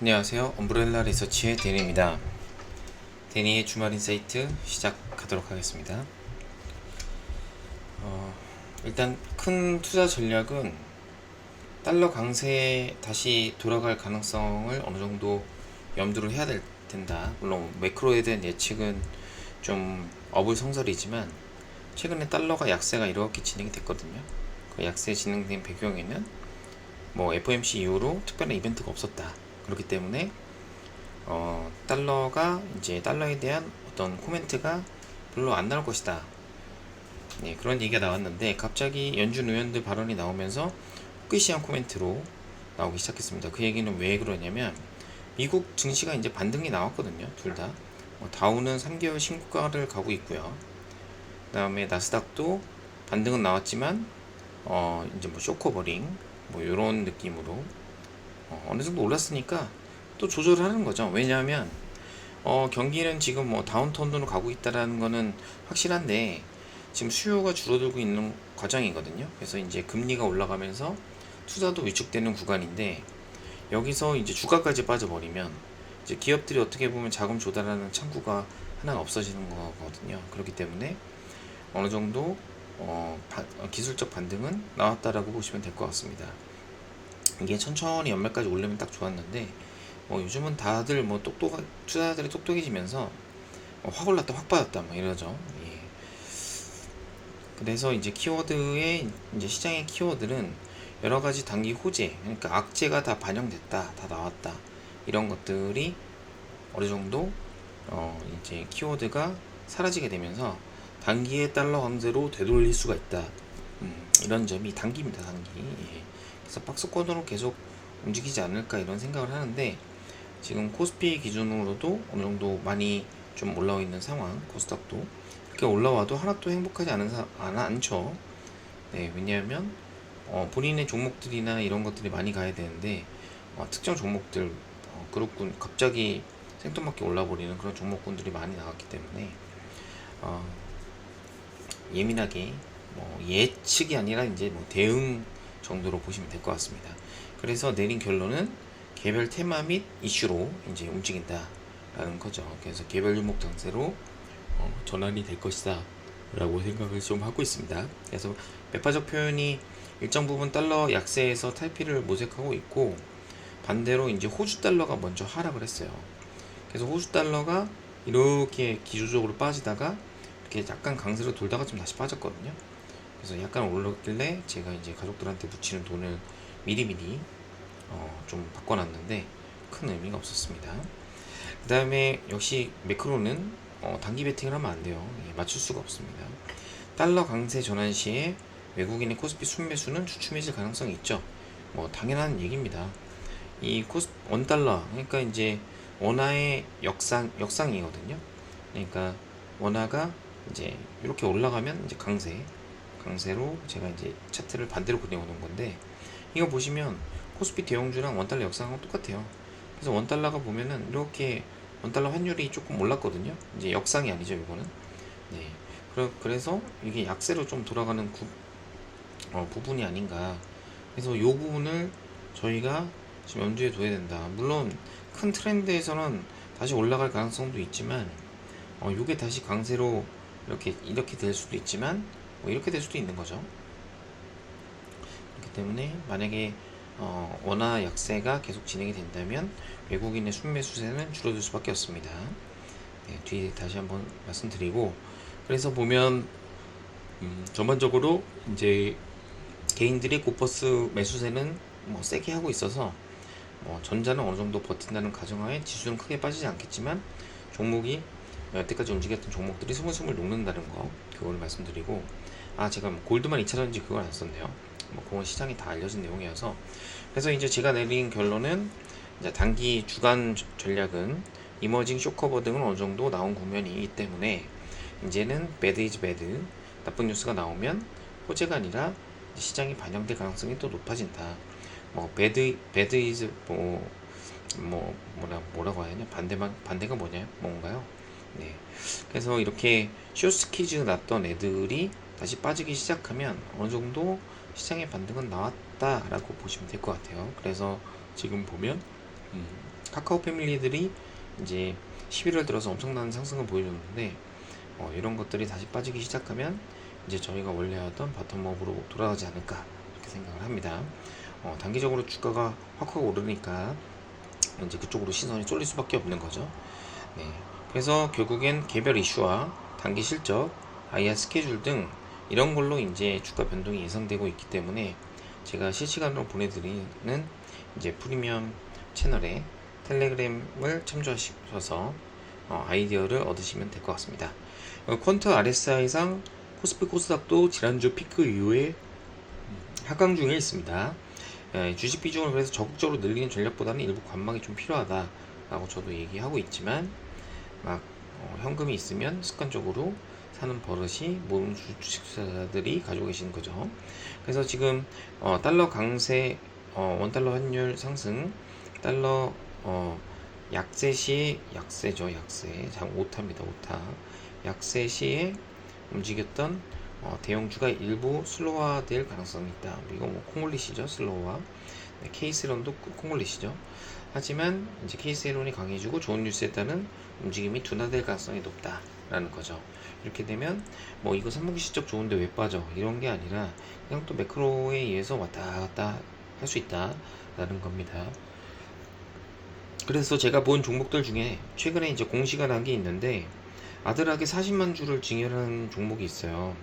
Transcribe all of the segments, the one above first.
안녕하세요. 엄브렐라 리서치의 데니입니다. 데니의 주말 인사이트 시작하도록 하겠습니다. 어, 일단 큰 투자 전략은 달러 강세에 다시 돌아갈 가능성을 어느 정도 염두를 해야 될 텐다. 물론 매크로에 대한 예측은 좀 어불성설이지만 최근에 달러가 약세가 이렇게 진행이 됐거든요. 그 약세 진행된 배경에는 뭐 FOMC 이후로 특별한 이벤트가 없었다. 그렇기 때문에 어, 달러가 이제 달러에 대한 어떤 코멘트가 별로 안 나올 것이다. 네, 그런 얘기가 나왔는데 갑자기 연준 의원들 발언이 나오면서 호기시한 코멘트로 나오기 시작했습니다. 그 얘기는 왜 그러냐면 미국 증시가 이제 반등이 나왔거든요. 둘 다. 뭐 다우는 3개월 신고가를 가고 있고요. 그 다음에 나스닥도 반등은 나왔지만 어 이제 뭐 쇼커버링 뭐 이런 느낌으로 어, 어느 정도 올랐으니까 또 조절을 하는 거죠. 왜냐하면 어, 경기는 지금 뭐 다운턴으로 가고 있다라는 거는 확실한데 지금 수요가 줄어들고 있는 과정이거든요. 그래서 이제 금리가 올라가면서 투자도 위축되는 구간인데 여기서 이제 주가까지 빠져버리면 이제 기업들이 어떻게 보면 자금 조달하는 창구가 하나 없어지는 거거든요. 그렇기 때문에 어느 정도 어, 바, 어, 기술적 반등은 나왔다라고 보시면 될 것 같습니다. 이게 천천히 연말까지 올리면 딱 좋았는데 뭐 요즘은 다들 뭐 똑똑한 투자자들이 똑똑해지면서 뭐확 올랐다 확 빠졌다 뭐 이러죠. 예. 그래서 이제 키워드의 이제 시장의 키워드는 여러 가지 단기 호재 그러니까 악재가 다 반영됐다 다 나왔다 이런 것들이 어느 정도 어 이제 키워드가 사라지게 되면서 단기의 달러 강세로 되돌릴 수가 있다. 음, 이런 점이 단기입니다 단기. 예. 그래서 박스권으로 계속 움직이지 않을까 이런 생각을 하는데 지금 코스피 기준으로도 어느 정도 많이 좀 올라와 있는 상황 코스닥도 그렇게 올라와도 하나도 행복하지 않은 사, 안, 않죠. 네 왜냐하면 어, 본인의 종목들이나 이런 것들이 많이 가야 되는데 어, 특정 종목들 어, 그룹군 갑자기 생뚱맞게 올라버리는 그런 종목군들이 많이 나왔기 때문에 어, 예민하게 뭐 예측이 아니라 이제 뭐 대응 정도로 보시면 될 것 같습니다. 그래서 내린 결론은 개별 테마 및 이슈로 이제 움직인다라는 거죠. 그래서 개별 종목 장세로 어, 전환이 될 것이다. 라고 생각을 좀 하고 있습니다. 그래서 매파적 표현이 일정 부분 달러 약세에서 탈피를 모색하고 있고 반대로 이제 호주 달러가 먼저 하락을 했어요. 그래서 호주 달러가 이렇게 기조적으로 빠지다가 이렇게 약간 강세로 돌다가 좀 다시 빠졌거든요. 그래서 약간 올랐길래 제가 이제 가족들한테 붙이는 돈을 미리미리 어, 좀 바꿔놨는데 큰 의미가 없었습니다. 그 다음에 역시 매크로는 어, 단기 베팅을 하면 안 돼요. 예, 맞출 수가 없습니다. 달러 강세 전환 시에 외국인의 코스피 순매수는 주춤해질 가능성이 있죠. 뭐 당연한 얘기입니다. 이 코스 원 달러 그러니까 이제 원화의 역상 역상이거든요. 그러니까 원화가 이제 이렇게 올라가면 이제 강세 강세로 제가 이제 차트를 반대로 그려놓은 건데 이거 보시면 코스피 대형주랑 원달러 역상하고 똑같아요. 그래서 원달러가 보면은 이렇게 원달러 환율이 조금 올랐거든요. 이제 역상이 아니죠, 이거는. 네. 그래서 이게 약세로 좀 돌아가는 구, 어, 부분이 아닌가. 그래서 이 부분을 저희가 지금 염두에 둬야 된다. 물론 큰 트렌드에서는 다시 올라갈 가능성도 있지만, 어, 이게 다시 강세로 이렇게 이렇게 될 수도 있지만, 뭐 이렇게 될 수도 있는 거죠. 그렇기 때문에 만약에 어, 원화 약세가 계속 진행이 된다면 외국인의 순매 수세는 줄어들 수밖에 없습니다. 네, 뒤에 다시 한번 말씀드리고 그래서 보면 음, 전반적으로 이제 개인들이 고퍼스 매수세는 뭐 세게 하고 있어서 뭐 전자는 어느 정도 버틴다는 가정하에 지수는 크게 빠지지 않겠지만 종목이 여태까지 움직였던 종목들이 스물스물 녹는다는 거 그거를 말씀드리고 아 제가 뭐 골드만 2차전지 그걸 안 썼네요 뭐 그건 시장이 다 알려진 내용이어서 그래서 이제 제가 내린 결론은 이제 단기 주간 전략은 이머징 쇼커버 등은 어느 정도 나온 국면이기 때문에 이제는 배드 이즈 배드 나쁜 뉴스가 나오면 호재가 아니라 시장이 반영될 가능성이 또 높아진다. 뭐 배드 배드 이즈 뭐, 뭐 뭐라 뭐라고 되냐 반대만 반대가 뭐냐 뭔가요? 네. 그래서 이렇게 쇼스키즈 났던 애들이 다시 빠지기 시작하면 어느 정도 시장의 반등은 나왔다라고 보시면 될 것 같아요. 그래서 지금 보면 음, 카카오 패밀리들이 이제 11월 들어서 엄청난 상승을 보여줬는데 어, 이런 것들이 다시 빠지기 시작하면 이제 저희가 원래 하던 바텀업으로 돌아가지 않을까 이렇게 생각을 합니다. 어, 단기적으로 주가가 확확 오르니까 이제 그쪽으로 시선이 쏠릴 수밖에 없는 거죠. 네. 그래서 결국엔 개별 이슈와 단기 실적, IR 스케줄 등 이런 걸로 이제 주가 변동이 예상되고 있기 때문에 제가 실시간으로 보내드리는 이제 프리미엄 채널에 텔레그램을 참조하셔서 어, 아이디어를 얻으시면 될 것 같습니다. 어, 퀀터 RSI상 코스피 코스닥도 지난주 피크 이후에 하강 중에 있습니다. 예, 주식 비중을 그래서 적극적으로 늘리는 전략보다는 일부 관망이 좀 필요하다라고 저도 얘기하고 있지만 막 어, 현금이 있으면 습관적으로 사는 버릇이 모든 주- 주식 투자자들이 가지고 계시는 거죠. 그래서 지금 어, 달러 강세, 어, 원달러 환율 상승, 달러 어, 약세 시에 약세죠, 약세. 장 오타입니다, 오타. 약세 시에 움직였던 어, 대형주가 일부 슬로화될 가능성이 있다. 이거 뭐 콩올리시죠, 슬로화. 네, 케이스론도 콩올리시죠. 하지만 이제 케이스론이 강해지고 좋은 뉴스에 따른 움직임이 둔화될 가능성이 높다라는 거죠. 이렇게 되면 뭐 이거 삼분기 실적 좋은데 왜 빠져 이런 게 아니라 그냥 또 매크로에 의해서 왔다 갔다 할 수 있다라는 겁니다. 그래서 제가 본 종목들 중에 최근에 이제 공시가 난 게 있는데 아들하게 40만 주를 증여한 종목이 있어요.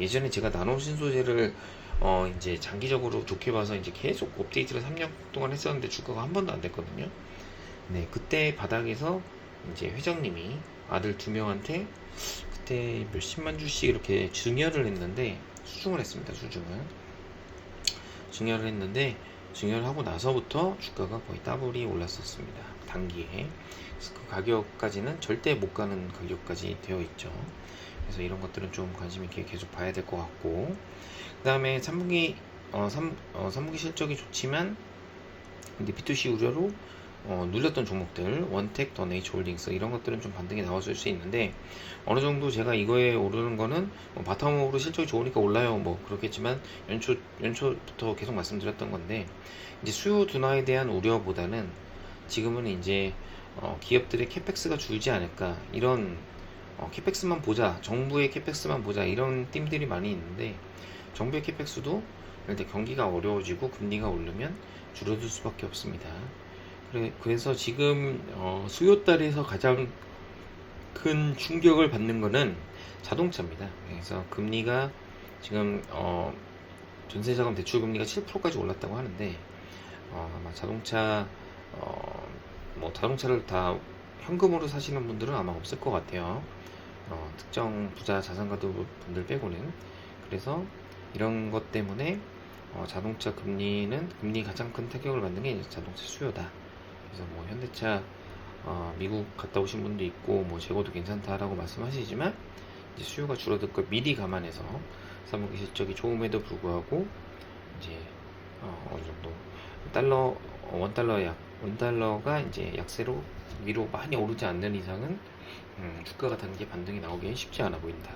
예전에 제가 나노 신소재를 어 이제 장기적으로 좋게 봐서 이제 계속 업데이트를 3년 동안 했었는데 주가가 한 번도 안 됐거든요. 네, 그때 바닥에서 이제 회장님이 아들 두 명한테 그때 몇십만 주씩 이렇게 증여를 했는데 수중을 했습니다. 수중을 증여를 했는데 증여를 하고 나서부터 주가가 거의 더블이 올랐었습니다. 단기에 그 가격까지는 절대 못 가는 가격까지 되어 있죠. 그래서 이런 것들은 좀 관심 있게 계속 봐야 될 것 같고 그 다음에 3분기 어, 3, 어, 3분기 실적이 좋지만 근데 B2C 우려로 어, 눌렸던 종목들 원텍, 더 네이처홀딩스 이런 것들은 좀 반등이 나왔을 수 있는데 어느 정도 제가 이거에 오르는 거는 뭐 바텀으로 실적이 좋으니까 올라요 뭐 그렇겠지만 연초 연초부터 계속 말씀드렸던 건데 이제 수요 둔화에 대한 우려보다는 지금은 이제 어, 기업들의 캐펙스가 줄지 않을까 이런 어, 캐펙스만 보자 정부의 캐펙스만 보자 이런 띠들이 많이 있는데 정부의 캐펙스도 일단 경기가 어려워지고 금리가 오르면 줄어들 수밖에 없습니다. 그래, 그래서 지금 어, 수요달에서 가장 큰 충격을 받는 거는 자동차입니다. 그래서 금리가 지금 어, 전세자금 대출 금리가 7%까지 올랐다고 하는데 어, 아마 자동차 어, 뭐 자동차를 다 현금으로 사시는 분들은 아마 없을 것 같아요. 어, 특정 부자 자산가들 분들 빼고는 그래서 이런 것 때문에 어, 자동차 금리는 금리 가장 큰 타격을 받는 게 자동차 수요다. 그래서 뭐 현대차 어, 미국 갔다 오신 분도 있고 뭐 재고도 괜찮다라고 말씀하시지만 이제 수요가 줄어들 걸 미리 감안해서 사무기 실적이 좋음에도 불구하고 이제 어, 어느 정도 달러 어, 원 달러 약 원달러가 이제 약세로 위로 많이 오르지 않는 이상은 음, 주가가 단기 반등이 나오기 쉽지 않아 보인다.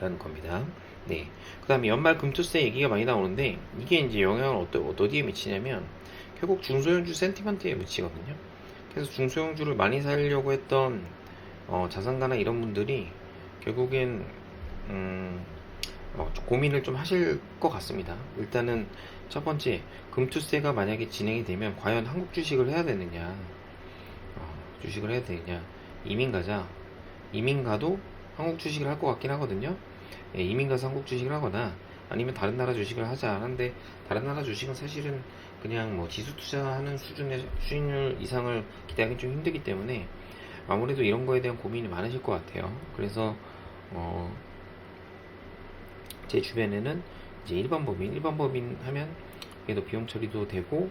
라는 겁니다. 네. 그 다음에 연말 금투세 얘기가 많이 나오는데, 이게 이제 영향을 어떠, 어디에 미치냐면, 결국 중소형주 센티먼트에 미치거든요. 그래서 중소형주를 많이 살려고 했던, 어, 자산가나 이런 분들이, 결국엔, 음, 어, 좀 고민을 좀 하실 것 같습니다. 일단은, 첫 번째, 금투세가 만약에 진행이 되면, 과연 한국 주식을 해야 되느냐, 어, 주식을 해야 되느냐, 이민 가자. 이민 가도 한국 주식을 할 것 같긴 하거든요. 예, 이민 가서 한국 주식을 하거나 아니면 다른 나라 주식을 하자 하는데 다른 나라 주식은 사실은 그냥 뭐 지수 투자하는 수준의 수익률 이상을 기대하기 좀 힘들기 때문에 아무래도 이런 거에 대한 고민이 많으실 것 같아요. 그래서 어, 제 주변에는 이제 일반 법인, 일반 법인 하면 그래도 비용 처리도 되고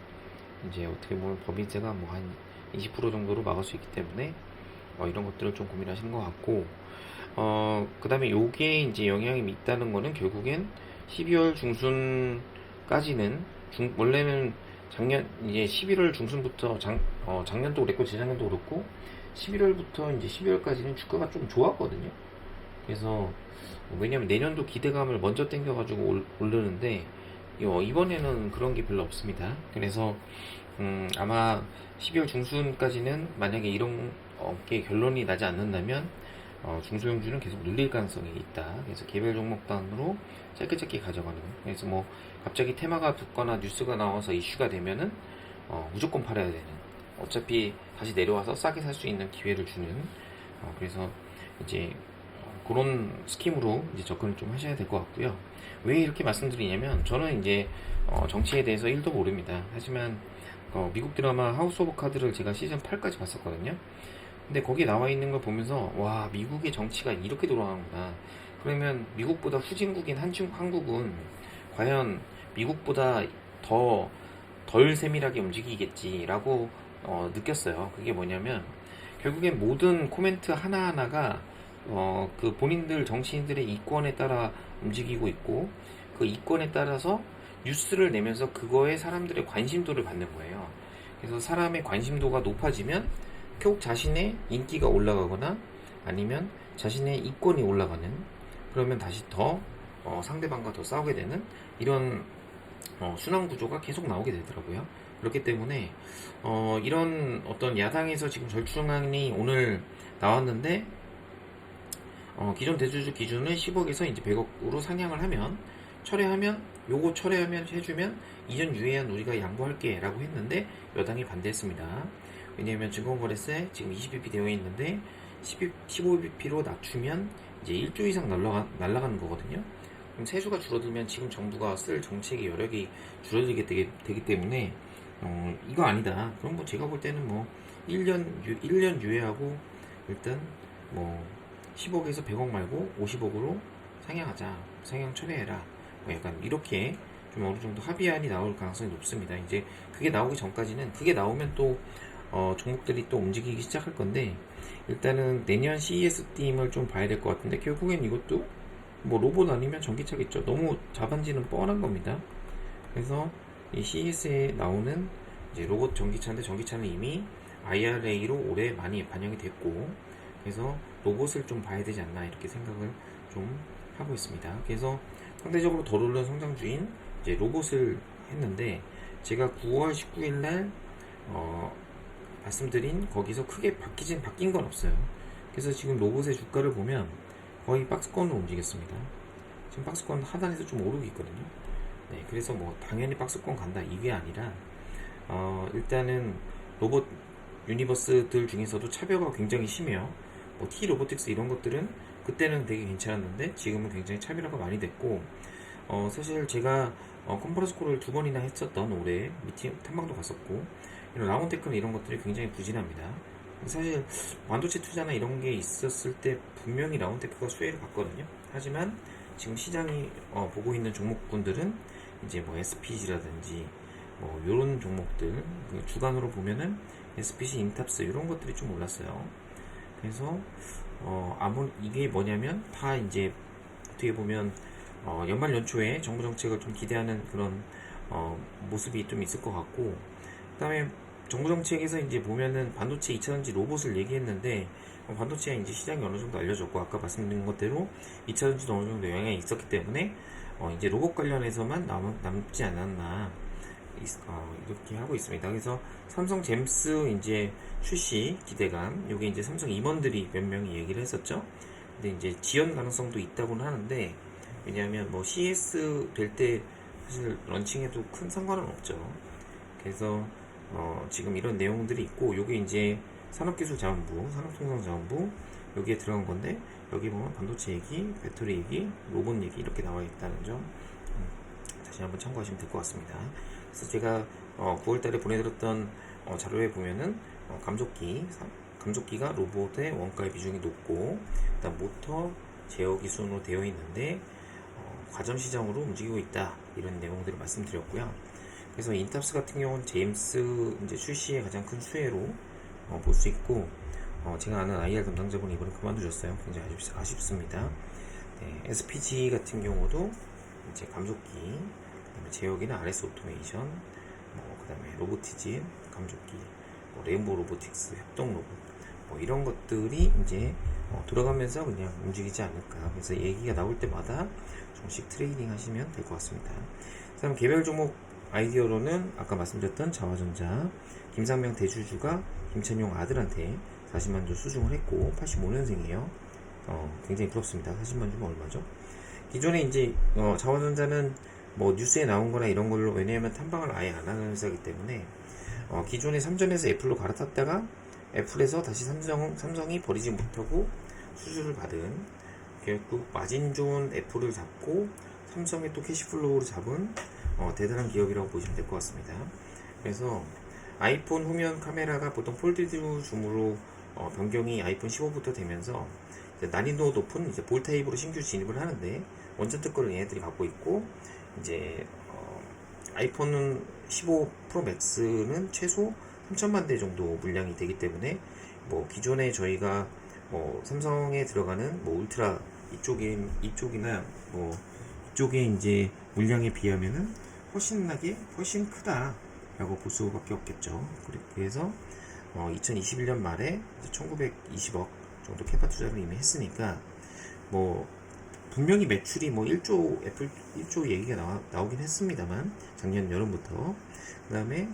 이제 어떻게 보면 법인세가 뭐 한 20% 정도로 막을 수 있기 때문에 어, 이런 것들을 좀 고민하시는 것 같고 어, 그 다음에 요게 이제 영향이 있다는 거는 결국엔 12월 중순까지는 중, 원래는 작년, 이제 11월 중순부터 작, 어, 작년도 그랬고 재작년도 그렇고 11월부터 이제 12월까지는 주가가 좀 좋았거든요. 그래서 왜냐면 내년도 기대감을 먼저 땡겨가지고 올- 오르는데 요, 이번에는 그런 게 별로 없습니다. 그래서 음, 아마 12월 중순까지는 만약에 이런 어, 게 결론이 나지 않는다면 어, 중소형주는 계속 눌릴 가능성이 있다. 그래서 개별 종목 단으로 짧게 짧게 가져가는. 그래서 뭐 갑자기 테마가 붙거나 뉴스가 나와서 이슈가 되면은 어, 무조건 팔아야 되는. 어차피 다시 내려와서 싸게 살 수 있는 기회를 주는. 어, 그래서 이제 어, 그런 스킴으로 이제 접근을 좀 하셔야 될 것 같고요. 왜 이렇게 말씀드리냐면 저는 이제 어, 정치에 대해서 1도 모릅니다. 하지만 어, 미국 드라마 하우스 오브 카드를 제가 시즌 8까지 봤었거든요. 근데 거기 나와 있는 걸 보면서 와 미국의 정치가 이렇게 돌아가는구나. 그러면 미국보다 후진국인 한중 한국은 과연 미국보다 더 덜 세밀하게 움직이겠지라고 어, 느꼈어요. 그게 뭐냐면 결국엔 모든 코멘트 하나 하나가 어, 그 본인들 정치인들의 이권에 따라 움직이고 있고 그 이권에 따라서 뉴스를 내면서 그거에 사람들의 관심도를 받는 거예요. 그래서 사람의 관심도가 높아지면 결국 자신의 인기가 올라가거나 아니면 자신의 이권이 올라가는 그러면 다시 더 어, 상대방과 더 싸우게 되는 이런 어, 순환 구조가 계속 나오게 되더라고요. 그렇기 때문에 어, 이런 어떤 야당에서 지금 절충안이 오늘 나왔는데 어, 기존 대주주 기준을 10억에서 이제 100억으로 상향을 하면 철회하면 요거 철회하면 해주면 이전 유예한 우리가 양보할게 라고 했는데 여당이 반대했습니다. 왜냐하면 증권거래세 지금 20bp 되어 있는데 15bp로 낮추면 이제 1조 이상 날라가, 날라가는 거거든요. 그럼 세수가 줄어들면 지금 정부가 쓸 정책의 여력이 줄어들게 되기, 되기 때문에 어, 이거 아니다. 그럼 뭐 제가 볼 때는 뭐 1년 유, 1년 유예하고 일단 뭐 10억에서 100억 말고 50억으로 상향하자. 상향 철회해라. 뭐 약간 이렇게 좀 어느 정도 합의안이 나올 가능성이 높습니다. 이제 그게 나오기 전까지는 그게 나오면 또 어, 종목들이 또 움직이기 시작할 건데 일단은 내년 CES 팀을 좀 봐야 될 것 같은데 결국엔 이것도 뭐 로봇 아니면 전기차겠죠. 너무 자반지는 뻔한 겁니다. 그래서 이 CES에 나오는 이제 로봇 전기차인데 전기차는 이미 IRA로 올해 많이 반영이 됐고 그래서 로봇을 좀 봐야 되지 않나 이렇게 생각을 좀 하고 있습니다. 그래서 상대적으로 덜 오른 성장주인 이제 로봇을 했는데 제가 9월 19일 날 어, 말씀드린 거기서 크게 바뀌진 바뀐 건 없어요. 그래서 지금 로봇의 주가를 보면 거의 박스권으로 움직였습니다. 지금 박스권 하단에서 좀 오르고 있거든요. 네, 그래서 뭐 당연히 박스권 간다 이게 아니라 어, 일단은 로봇 유니버스들 중에서도 차별화가 굉장히 심해요. 뭐 T 로보틱스 이런 것들은 그때는 되게 괜찮았는데 지금은 굉장히 차별화가 많이 됐고 어, 사실 제가 어, 콜을 두 번이나 했었던 올해 미팅 탐방도 갔었고 이런 라운 테크는 이런 것들이 굉장히 부진합니다. 사실 반도체 투자나 이런 게 있었을 때 분명히 라운 테크가 수혜를 받거든요. 하지만 지금 시장이 어, 보고 있는 종목군들은 이제 뭐 SPG라든지 뭐 이런 종목들 그 주간으로 보면은 SPC, 인탑스 이런 것들이 좀 올랐어요. 그래서 어 아무 이게 뭐냐면 다 이제 어떻게 보면 어 연말 연초에 정부 정책을 좀 기대하는 그런 어 모습이 좀 있을 것 같고 그다음에 정부 정책에서 이제 보면은 반도체 2차전지 로봇을 얘기했는데 어, 반도체가 이제 시장이 어느 정도 알려졌고 아까 말씀드린 것대로 2차전지도 어느 정도 영향이 있었기 때문에 어 이제 로봇 관련해서만 남, 남지 않았나 어, 이렇게 하고 있습니다. 그래서 삼성 잼스 이제 출시 기대감, 요게 이제 삼성 임원들이 몇 명이 얘기를 했었죠. 근데 이제 지연 가능성도 있다고는 하는데 왜냐하면 뭐 CS 될 때 사실 런칭해도 큰 상관은 없죠. 그래서 어, 지금 이런 내용들이 있고 요게 이제 산업기술자원부, 산업통상자원부 여기에 들어간 건데 여기 보면 반도체 얘기, 배터리 얘기, 로봇 얘기 이렇게 나와 있다는 점 음, 다시 한번 참고하시면 될 것 같습니다. 그래서 제가 어, 9월달에 보내드렸던 어, 자료에 보면은 어, 감속기, 사- 감속기가 로봇의 원가의 비중이 높고, 그다음 모터 제어기 순으로 되어 있는데 어, 과점 시장으로 움직이고 있다 이런 내용들을 말씀드렸고요. 그래서 인탑스 같은 경우는 제임스 이제 출시의 가장 큰 수혜로 어, 볼 수 있고, 어, 제가 아는 IR 담당자분이 이번에 그만두셨어요. 굉장히 아쉽, 아쉽습니다. 네, SPG 같은 경우도 이제 감속기, 그다음에 제어기는 RS 오토메이션, 뭐 그다음에 로보티즘, 감속기, 뭐 레인보 로보틱스, 협동 로봇, 뭐 이런 것들이 이제 어, 돌아가면서 그냥 움직이지 않을까. 그래서 얘기가 나올 때마다 조금씩 트레이딩 하시면 될 것 같습니다. 그다음 개별 종목 아이디어로는 아까 말씀드렸던 자화전자 김상명 대주주가 김찬용 아들한테 40만 주 수중을 했고 85년생이에요. 어, 굉장히 부럽습니다. 40만 주면 얼마죠? 기존에 이제 어, 자화전자는 뭐 뉴스에 나온 거나 이런 걸로 왜냐하면 탐방을 아예 안 하는 회사이기 때문에 어, 기존에 삼전에서 애플로 갈아탔다가 애플에서 다시 삼성, 삼성이 버리지 못하고 수주를 받은 결국 마진 좋은 애플을 잡고 삼성의 또 캐시플로우를 잡은 어, 대단한 기업이라고 보시면 될 것 같습니다. 그래서 아이폰 후면 카메라가 보통 폴드드 줌으로 어, 변경이 아이폰 15부터 되면서 난이도 높은 이제 볼 타입으로 신규 진입을 하는데 원전 특허를 얘네들이 갖고 있고 이제 어, 아이폰은 15 프로 맥스는 최소 3천만 대 정도 물량이 되기 때문에 뭐 기존에 저희가 뭐 삼성에 들어가는 뭐 울트라 이쪽인 이쪽이나 뭐 이쪽에 이제 물량에 비하면은 훨씬 나게 훨씬 크다라고 볼 수밖에 없겠죠. 그래- 그래서 어, 2021년 말에 1920억 정도 캐파 투자를 이미 했으니까 뭐 분명히 매출이 뭐 1조 애플 1조 얘기가 나와, 나오긴 했습니다만 작년 여름부터 그 다음에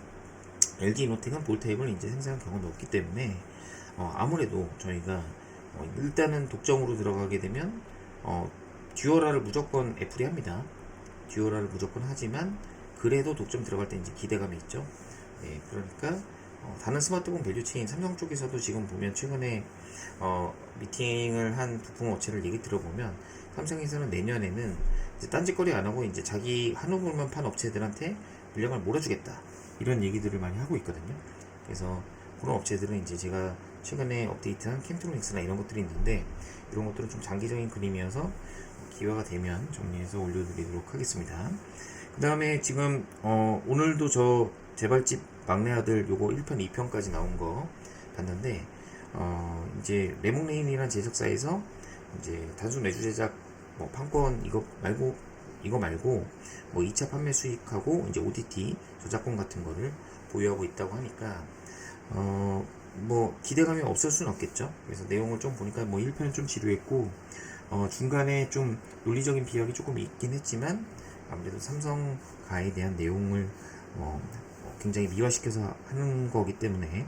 LG 이노텍은 볼타입을 이제 생산한 경험이 없기 때문에 어, 아무래도 저희가 어, 일단은 독점으로 들어가게 되면 어, 듀얼화를 무조건 애플이 합니다. 듀얼화를 무조건 하지만 그래도 독점 들어갈 때 이제 기대감이 있죠. 네, 그러니까 어, 다른 스마트폰 밸류체인 삼성 쪽에서도 지금 보면 최근에 어, 미팅을 한 부품 업체를 얘기 들어보면 삼성에서는 내년에는 이제 딴짓거리 안 하고 이제 자기 한우물만 판 업체들한테 물량을 몰아주겠다 이런 얘기들을 많이 하고 있거든요. 그래서 그런 업체들은 이제 제가 최근에 업데이트한 캠트로닉스나 이런 것들이 있는데 이런 것들은 좀 장기적인 그림이어서 기회가 되면 정리해서 올려드리도록 하겠습니다. 그 다음에 지금 어, 오늘도 저 재발집 막내 아들 요거 1편, 2편까지 나온 거 봤는데 어, 이제 레몬레인이라는 제작사에서 이제 단순 매주 제작 뭐 판권 이거 말고 이거 말고 뭐 2차 판매 수익하고 이제 OTT 저작권 같은 거를 보유하고 있다고 하니까 어 뭐 기대감이 없을 수는 없겠죠. 그래서 내용을 좀 보니까 뭐 1편은 좀 지루했고 어 중간에 좀 논리적인 비약이 조금 있긴 했지만 아무래도 삼성가에 대한 내용을 어 굉장히 미화시켜서 하는 거기 때문에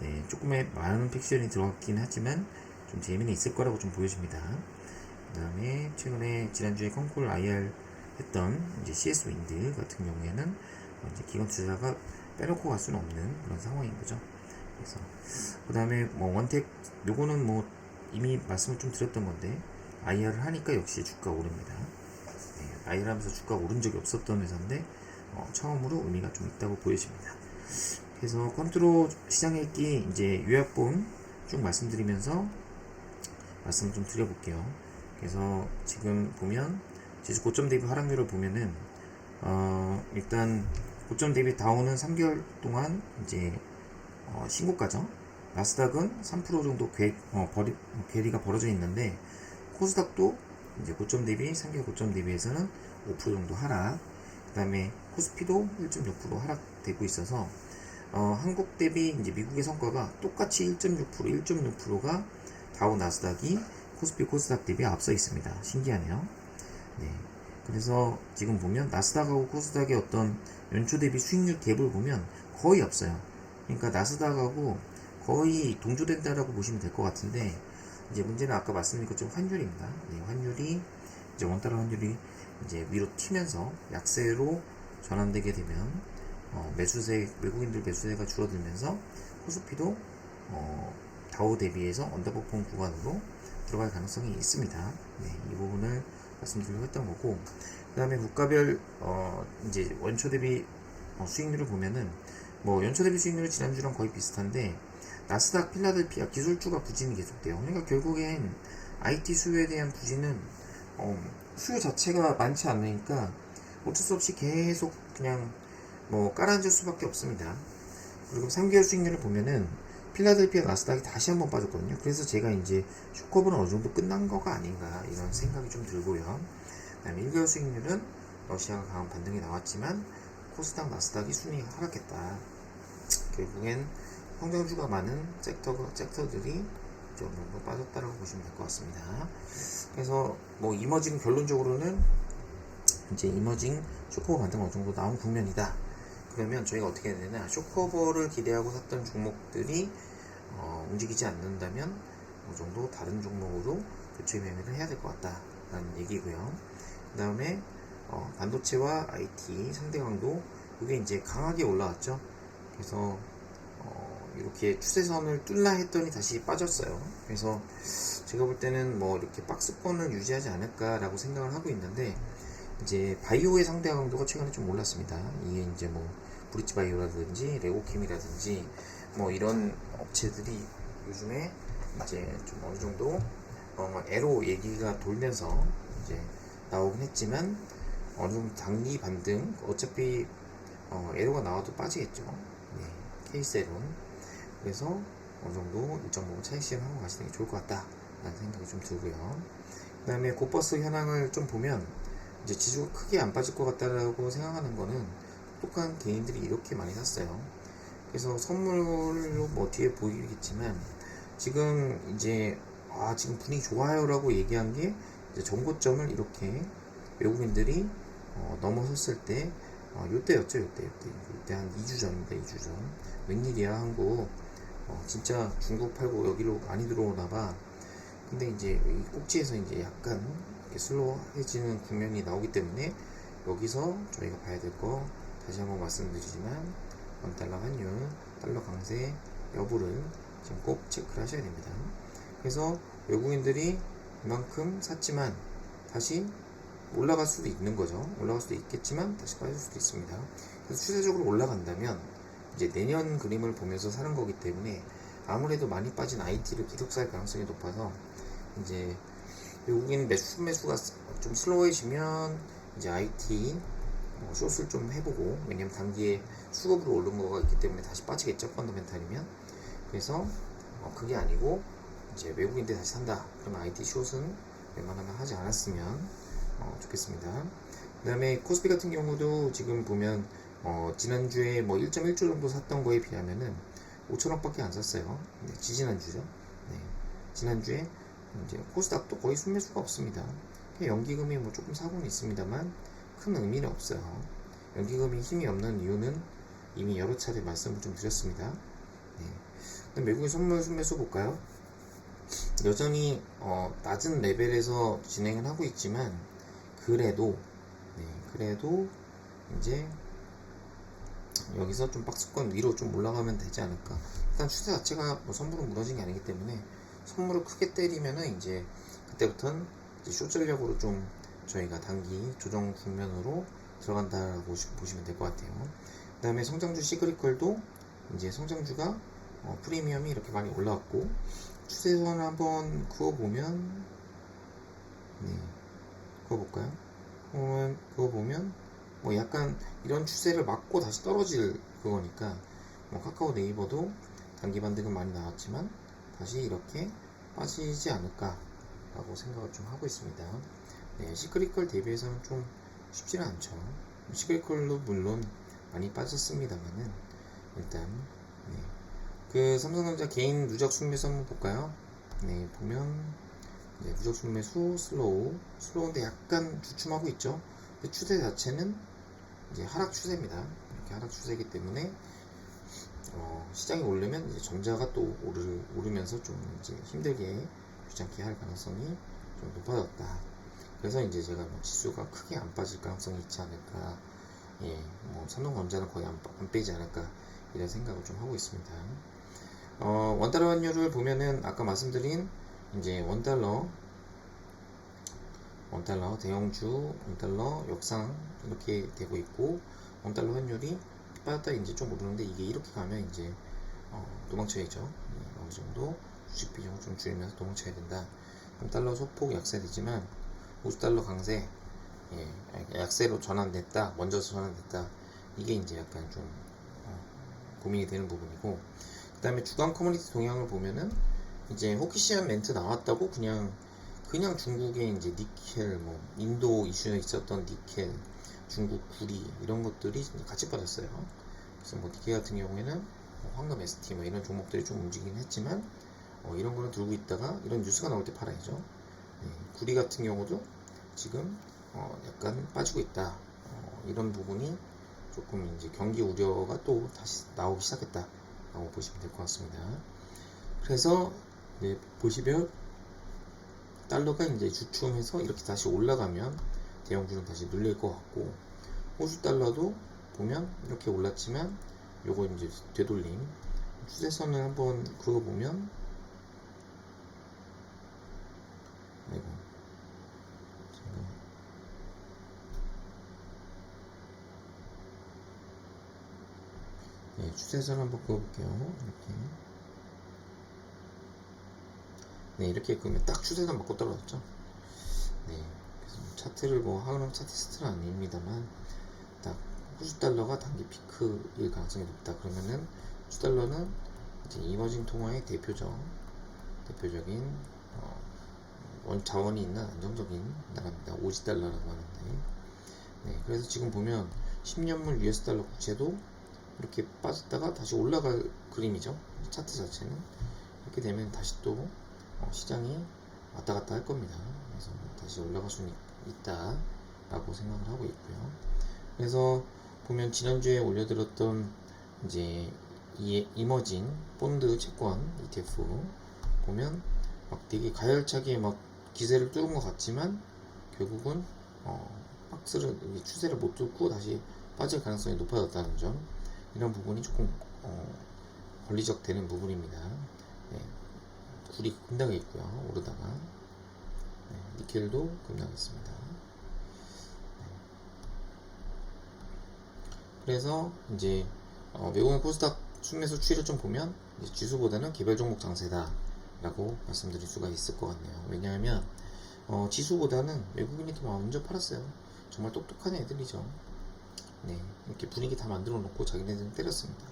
네, 조금의 많은 픽션이 들어갔긴 하지만 좀 재미는 있을 거라고 좀 보여집니다. 그 다음에 최근에 지난주에 컨콜 IR 했던 이제 CS 윈드 같은 경우에는 어, 이제 기관 투자가 빼놓고 갈 수는 없는 그런 상황인 거죠. 그래서 그 다음에 뭐 원택 요거는 뭐 이미 말씀을 좀 드렸던 건데 IR을 하니까 역시 주가 오릅니다. 네, IR 하면서 주가 오른 적이 없었던 회사인데 어, 처음으로 의미가 좀 있다고 보여집니다. 그래서 컨트롤 시장 읽기 이제 요약본 쭉 말씀드리면서 말씀을 좀 드려볼게요. 그래서 지금 보면 지수 고점 대비 하락률을 보면은 어, 일단 고점 대비 다운은 3개월 동안 이제 어, 신고가죠. 나스닥은 3% 정도 괴, 어, 버리, 괴리가 벌어져 있는데 코스닥도 이제 고점 대비 3개월 고점 대비해서는 5% 정도 하락. 그 다음에 코스피도 1.6% 하락되고 있어서 어, 한국 대비 이제 미국의 성과가 똑같이 1.6% 1.6%가 다우 나스닥이 코스피 코스닥 대비 앞서 있습니다. 신기하네요. 네. 그래서 지금 보면 나스닥하고 코스닥의 어떤 연초 대비 수익률 갭을 보면 거의 없어요. 그러니까 나스닥하고 거의 동조된다라고 보시면 될 것 같은데 이제 문제는 아까 말씀드린 것처럼 환율입니다. 네, 환율이 이제 원달러 환율이 이제 위로 튀면서 약세로 전환되게 되면 어, 매수세 외국인들 매수세가 줄어들면서 코스피도 어, 다우 대비해서 언더퍼폼 구간으로 들어갈 가능성이 있습니다. 네, 이 부분을 말씀드리려고 했던 거고 그 다음에 국가별 어, 이제 원초 대비 어, 수익률을 보면은 뭐 연초 대비 수익률은 지난주랑 거의 비슷한데 나스닥 필라델피아 기술주가 부진이 계속돼요. 그러니까 결국엔 IT 수요에 대한 부진은 어, 수요 자체가 많지 않으니까 어쩔 수 없이 계속 그냥 뭐 깔아앉을 수밖에 없습니다. 그리고 3개월 수익률을 보면은 필라델피아 나스닥이 다시 한번 빠졌거든요. 그래서 제가 이제 슈커브는 어느 정도 끝난 거가 아닌가 이런 생각이 좀 들고요. 그다음에 1개월 수익률은 러시아가 강한 반등이 나왔지만 코스닥 나스닥이 순위가 하락했다. 결국엔 성장주가 많은 섹터, 섹터들이 어느 정도 빠졌다라고 보시면 될 것 같습니다. 그래서 뭐 이머징 결론적으로는 이제 이머징 쇼커버 반등 어느 정도 나온 국면이다. 그러면 저희가 어떻게 해야 되나 쇼커버를 기대하고 샀던 종목들이 어, 움직이지 않는다면 어느 정도 다른 종목으로 교체 매매를 해야 될 것 같다라는 얘기고요. 그 다음에 어, 반도체와 IT 상대 강도 이게 이제 강하게 올라왔죠. 그래서 어, 이렇게 추세선을 뚫나 했더니 다시 빠졌어요. 그래서 제가 볼 때는 뭐 이렇게 박스권을 유지하지 않을까라고 생각을 하고 있는데 이제 바이오의 상대 강도가 최근에 좀 올랐습니다. 이게 이제 뭐 브리치 바이오라든지 레고킴이라든지 뭐 이런 업체들이 요즘에 이제 좀 어느 정도 어, 에로 얘기가 돌면서 이제 나오긴 했지만 어느 정도 단기 반등 어차피 어, 에로가 나와도 빠지겠죠. 네, 케이스에론 그래서 어느 정도 일정 부분 차익 실현하고 가시는 게 좋을 것 같다 라는 생각이 좀 들고요. 그 다음에 고버스 현황을 좀 보면 이제 지수가 크게 안 빠질 것 같다라고 생각하는 거는 똑똑한 개인들이 이렇게 많이 샀어요. 그래서 선물로 뭐 뒤에 보이겠지만 지금 이제 아 지금 분위기 좋아요라고 얘기한 게 이제 정고점을 이렇게 외국인들이 어, 넘어섰을 때 어, 요때였죠 요때 요때. 요때 한 2주 전입니다 2주 전. 웬일이야 한국 어, 진짜 중국 팔고 여기로 많이 들어오나 봐. 근데 이제 이 꼭지에서 이제 약간 이렇게 슬로우해지는 국면이 나오기 때문에 여기서 저희가 봐야 될 거 다시 한번 말씀드리지만 원달러 환율, 달러 강세 여부를 지금 꼭 체크를 하셔야 됩니다. 그래서 외국인들이 이만큼 샀지만 다시 올라갈 수도 있는 거죠. 올라갈 수도 있겠지만 다시 빠질 수도 있습니다. 그래서 추세적으로 올라간다면 이제 내년 그림을 보면서 사는 거기 때문에 아무래도 많이 빠진 IT를 계속 살 가능성이 높아서 이제 외국인 매수 매수가 좀 슬로우해지면 이제 IT 뭐 숏을 좀 해보고 왜냐면 단기에 수급으로 오른 거가 있기 때문에 다시 빠지겠죠 펀더멘탈이면 그래서 어, 그게 아니고 이제 외국인들 다시 산다 그러면 IT 숏은 웬만하면 하지 않았으면 어, 좋겠습니다 그 다음에 코스피 같은 경우도 지금 보면 어, 지난주에 뭐 1.1조 정도 샀던 거에 비하면은 5천원밖에 안 샀어요 네, 지지난주죠 네, 지난주에 이제 코스닥도 거의 순매수가 없습니다 연기금이 뭐 조금 사고는 있습니다만 큰 의미는 없어요. 연기금이 힘이 없는 이유는 이미 여러 차례 말씀을 좀 드렸습니다. 네. 그럼 외국인 선물 순매수 볼까요? 여전히 어, 낮은 레벨에서 진행을 하고 있지만 그래도 네, 그래도 이제 여기서 좀 박스권 위로 좀 올라가면 되지 않을까. 일단 추세 자체가 뭐 선물은 무너진 게 아니기 때문에 선물을 크게 때리면은 이제 그때부터는 이제 쇼 전략으로 좀 저희가 단기 조정 국면으로 들어간다라고 시- 보시면 될 것 같아요. 그 다음에 성장주 시그리컬도 이제 성장주가 어, 프리미엄이 이렇게 많이 올라왔고 추세선을 한번 그어보면 네 그어볼까요? 어, 그어보면 뭐 약간 이런 추세를 막고 다시 떨어질 그거니까 뭐 카카오 네이버도 단기 반등은 많이 나왔지만 다시 이렇게 빠지지 않을까라고 생각을 좀 하고 있습니다. 네, 시크릿컬 대비해서는 좀 쉽지는 않죠. 시크릿컬도 물론 많이 빠졌습니다만은 일단 네. 그 삼성전자 개인 누적 한번 볼까요? 네, 보면 이제 누적 순매 수 슬로우 슬로우인데 약간 주춤하고 있죠. 근데 추세 자체는 이제 하락 추세입니다. 이렇게 하락 추세이기 때문에 어, 시장이 오르면 이제 전자가 또 오르, 오르면서 좀 이제 힘들게 귀찮게 할 가능성이 좀 높아졌다. 그래서 이제 제가 뭐 지수가 크게 안 빠질 가능성이 있지 않을까. 예, 뭐 삼성전자는 거의 안, 빠- 안 빼지 않을까 이런 생각을 좀 하고 있습니다. 어, 원달러 환율을 보면은 아까 말씀드린 이제 원달러 원달러 대형주 원달러 역상 이렇게 되고 있고 원달러 환율이 빠졌다 이제 좀 오르는데 이게 이렇게 가면 이제 어, 도망쳐야죠. 예, 어느 정도 주식 비중을 좀 줄이면서 도망쳐야 된다. 3달러 소폭 약세되지만 50달러 강세 예, 약세로 전환됐다 먼저 전환됐다 이게 이제 약간 좀 어, 고민이 되는 부분이고 그 다음에 주간 커뮤니티 동향을 보면은 이제 호키시안 멘트 나왔다고 그냥 그냥 중국의 이제 니켈 뭐 인도 이슈에 있었던 니켈 중국 구리 이런 것들이 같이 빠졌어요 그래서 뭐 니켈 같은 경우에는 뭐 황금 ST 뭐 이런 종목들이 좀 움직이긴 했지만 어, 이런 거는 들고 있다가 이런 뉴스가 나올 때 팔아야죠. 네, 구리 같은 경우도 지금 어, 약간 빠지고 있다. 어, 이런 부분이 조금 이제 경기 우려가 또 다시 나오기 시작했다 라고 보시면 될 것 같습니다. 그래서 네, 보시면 달러가 이제 주춤해서 이렇게 다시 올라가면 대형주는 다시 눌릴 것 같고 호주 달러도 보면 이렇게 올랐지만 요거 이제 되돌림. 추세선을 한번 그어보면 아이고. 네, 추세선 한번 그어볼게요. 이렇게 네 이렇게 그으면 딱 추세선 맞고 떨어졌죠 네 그래서 뭐 차트를 뭐 하는 차트스트는 아닙니다만 딱 호주 달러가 단기 피크일 가능성이 높다 그러면은 호주 달러는 이제 이머징 통화의 대표적 대표적인 어, 원 자원이 있는 안정적인 나라입니다. 오지 달러라고 하는데 네, 그래서 지금 보면 10년물 US 달러 국채도 이렇게 빠졌다가 다시 올라갈 그림이죠. 차트 자체는 이렇게 되면 다시 또 어, 시장이 왔다 갔다 할 겁니다. 그래서 다시 올라갈 수는 있다라고 생각을 하고 있고요. 그래서 보면 지난주에 올려드렸던 이제 이 이머징 본드 채권 ETF 보면 막 되게 가열차게 막 기세를 뚫은 것 같지만 결국은 어, 박스를 이 추세를 못 뚫고 다시 빠질 가능성이 높아졌다는 점 이런 부분이 조금 어, 권리적 되는 부분입니다. 네, 굴이 급락했고요 오르다가 네, 니켈도 급락했습니다. 그래서 이제 어, 외국인 코스닥 순매수 추이를 좀 보면 지수보다는 개별 종목 장세다라고 말씀드릴 수가 있을 것 같네요. 왜냐하면 어, 지수보다는 외국인이 더 먼저 팔았어요. 정말 똑똑한 애들이죠. 네, 이렇게 분위기 다 만들어 놓고 자기네들은 때렸습니다.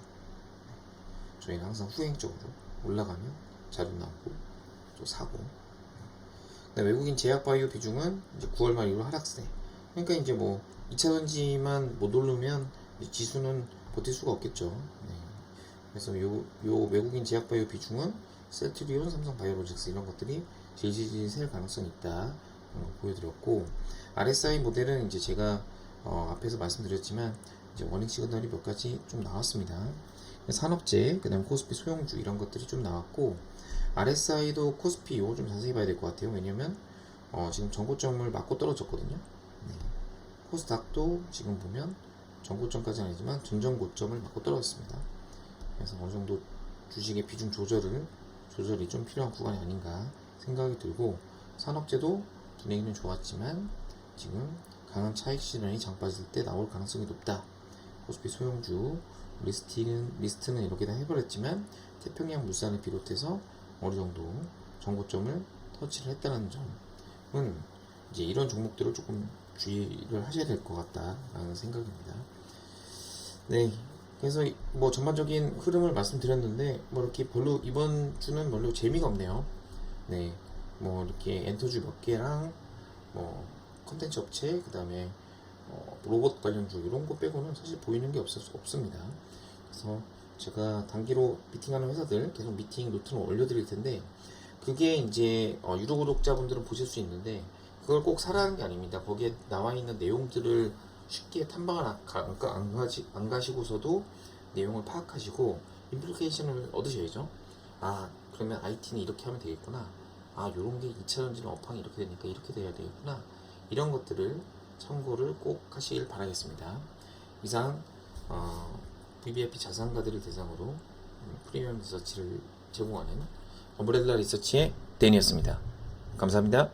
네, 저희는 항상 후행적으로 올라가면 자료 나오고 또 사고. 네, 외국인 제약바이오 비중은 이제 9월 말 이후로 하락세. 그러니까 이제 뭐 2차 전지만 못 오르면 지수는 버틸 수가 없겠죠. 네. 그래서 요, 요 외국인 제약바이오 비중은 셀트리온, 삼성바이오로직스 이런 것들이 질질질 셀 가능성이 있다. 보여드렸고 RSI 모델은 이제 제가 어, 앞에서 말씀드렸지만 이제 워닝 시그널이 몇 가지 좀 나왔습니다. 산업재, 그다음 코스피 소형주 이런 것들이 좀 나왔고 RSI도 코스피 요거 좀 자세히 봐야 될 것 같아요. 왜냐면 어, 지금 전고점을 맞고 떨어졌거든요. 네. 코스닥도 지금 보면 전고점까지는 아니지만 전전고점을 맞고 떨어졌습니다. 그래서 어느 정도 주식의 비중 조절을 조절이 좀 필요한 구간이 아닌가 생각이 들고 산업재도 분위기는 좋았지만 지금 강한 차익 실현이 장 빠질 때 나올 가능성이 높다. 코스피 소형주 리스트는 리스트는 이렇게 다 해버렸지만 태평양 물산을 비롯해서 어느 정도 정고점을 터치를 했다는 점은 이제 이런 종목들을 조금 주의를 하셔야 될 것 같다라는 생각입니다. 네. 그래서 이- 뭐 전반적인 흐름을 말씀드렸는데 뭐 이렇게 별로 이번 주는 별로 재미가 없네요. 네. 뭐 이렇게 엔터주 몇 개랑 뭐 컨텐츠 업체 그다음에 어, 로봇 관련주 이런 거 빼고는 사실 보이는 게 없, 없습니다. 그래서 제가 단기로 미팅하는 회사들 계속 미팅 노트를 올려드릴 텐데 그게 이제 어, 유료 구독자분들은 보실 수 있는데 그걸 꼭 사라는 게 아닙니다. 거기에 나와 있는 내용들을 쉽게 탐방을 안, 가, 안, 가- 안, 가시, 안 가시고서도 내용을 파악하시고 인플리케이션을 얻으셔야죠. 아 그러면 IT는 이렇게 하면 되겠구나. 아 요런 게 2차전지는 업황이 이렇게 되니까 이렇게 돼야 되겠구나. 이런 것들을 참고를 꼭 하시길 바라겠습니다. 이상 어, VVIP 자산가들을 대상으로 음, 프리미엄 리서치를 제공하는 엄브렐라 리서치의 댄이었습니다. 감사합니다.